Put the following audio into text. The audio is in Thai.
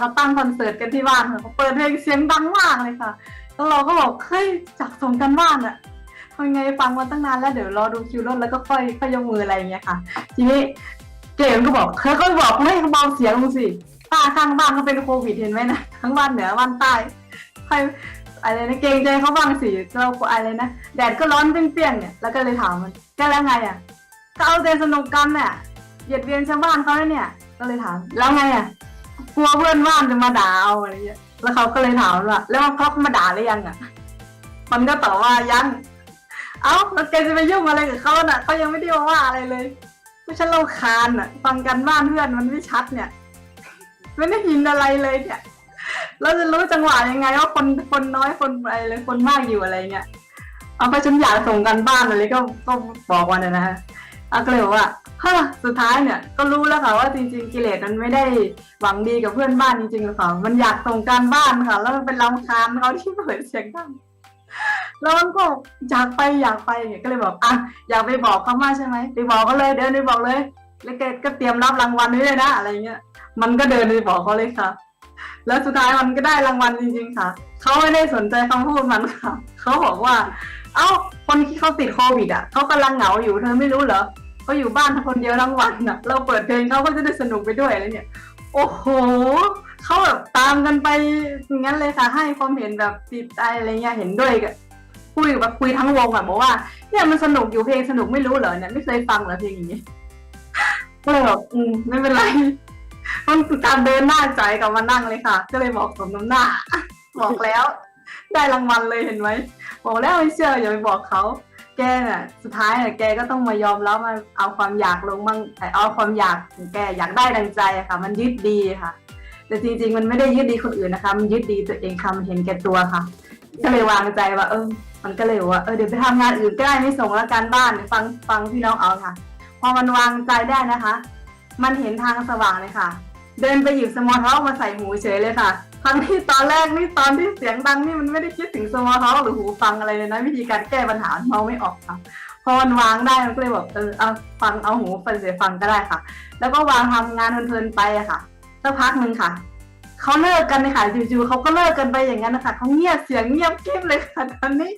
ขาตั้งคอนเสิร์ตกันที่บ้านค่ะเขาเปิดเพลงเสียงดังมากเลยค่ะ แล้วเราก็บอกเฮ้ยจากส่งกันบ้านอะทำไงฟังมาตั้งนานแล้วเดี๋ยวรอดูคิวรถแล้วก็ค่อยค่อยยกมืออะไรอย่างเงี้ยค่ะ ทีนี้เจมก็บอกเธอก็บอกให้เขาเบาเสียงลงสิป้าข้างบ้านเขาเป็นโควิดเห็นไหมนะทั้งบ้านเหนือบ้านใต้ใครอะไรนะเกรงใจเขาบ้างสิเราอะไรนะแดดก็ร้อนเปรี้ยงๆเนี่ยแล้วก็เลยถามมันแกแล้วไงอะก็เอาแต่สนุกกันเนี่ยเหยียดเบียนชาวบ้านเขาแล้วเนี่ย ก็เลยถามแล้วไงอะ กลัวเพื่อนบ้านจะมาด่าเอาอะไรเงี้ย แล้วเขาก็เลยถามว่า แล้วเขามาด่าหรือยังอะ มันก็ตอบว่ายัง เอ้าแล้วแกจะไปยุ่งอะไรกับเขาน่ะเขายังไม่ได้มาว่าอะไรเลยผู้ฉันเราคานอะ ฟังกันบ้านเพื่อนมันไม่ชัดเนี่ย ไม่ได้ยินอะไรเลยเนี่ย เราจะรู้จังหวะยังไงว่าคนคนน้อยคนอะไรเลยคนมากอยู่อะไรเงี้ย เอาไปฉันอยากส่งกันบ้านอะไรก็ก็บอกวันนะฮะ อาก็เลยบอกว่าฮะสุดท้ายเนี่ย ก็รู้แล้วค่ะว่าจริงๆกิเลสมันไม่ได้หวังดีกับเพื่อนบ้านจริงๆหรอกค่ะมันอยากส่งการบ้านค่ะ แล้วมันเป็นรำคาญเขาที่เปิดเสียงดังแล้วมันก็อยากไปอยากไปเนี่ยก็เลยบอกอะอยากไปบอกเขามาใช่ไหมไปบอกเขาเลยเดินไปบอกเลย แล้วแกก็เตรียมรับรางวัลไว้เลยนะอะไรเงี้ยมันก็เดินไปบอกเขาเลยค่ะ แล้วสุดท้ายมันก็ได้รางวัลจริง ๆ ค่ะเขาไม่ได้สนใจคำพูดมันค่ะเขาบอกว่า เอ้าคนที่เขาติดโควิดอะเขากำลังเหงาอยู่เธอไม่รู้เหรอ เขาอยู่บ้านคนเดียวทั้งวันอะ เราเปิดเพลงเขาก็จะได้สนุกไปด้วยอะไรเนี่ย โอ้โหเขาแบบตามกันไปอย่างนั้นเลยค่ะ ให้ความเห็นแบบติดใจอะไรเงี้ยเห็นด้วยกับคุยแบบคุยทั้งวงอะบอกว่าเนี่ยมันสนุกอยู่เพลงสนุกไม่รู้เหรอเนี่ยไม่เคยฟังเหรอเพลงอย่างนี้ก็เลยบอกอืมไม่เป็นไรมันการเดินหน้าใจกับมานั่งเลยค่ะ ก็เลยบอกสมน้ำหน้า บอกแล้ว ได้รางวัลเลยเห็นไหมบอกแล้วไม่เชื่ออย่าไปบอกเขา แกน่ะ สุดท้ายน่ะแกก็ต้องมายอมแล้วมาเอาความอยากลงบ้างแต่เอาความอยากของแกอยากได้ดังใจอะค่ะ มันยึดดีค่ะ แต่จริง ๆ มันไม่ได้ยึดดีคนอื่นนะคะ มันยึดดีตัวเองค่ะมันเห็นแก่ตัวค่ะ ก็เลยวางใจว่า เออ มันก็เลยว่าเออเดี๋ยวไปทำงานอื่นก็ได้ไม่ส่งแล้วการบ้านฟังฟังพี่น้องเอาค่ะ พอมันวางใจได้นะคะ มันเห็นทางสว่างเลยค่ะ เดินไปหยิบสมอลท็อกมาใส่หูเฉยเลยค่ะ ทั้งที่ตอนแรกนี่ตอนที่เสียงดังนี่มันไม่ได้คิดถึงสมอลท็อกหรือหูฟังอะไรเลยนะ วิธีการแก้ปัญหาเมาไม่ออกค่ะพอมันวางได้มันก็เลยแบบเออเอาฟังเอาหูฟังเสียฟังก็ได้ค่ะ แล้วก็วางทำงานเพลินๆไปอะค่ะสักพักหนึ่งค่ะเขาเลิกกันเลยค่ะจู่ๆเขาก็เลิกกันไปอย่างนั้นนะคะเขาเงียบเสียงเงียบกริบเลยค่ะตอนนี้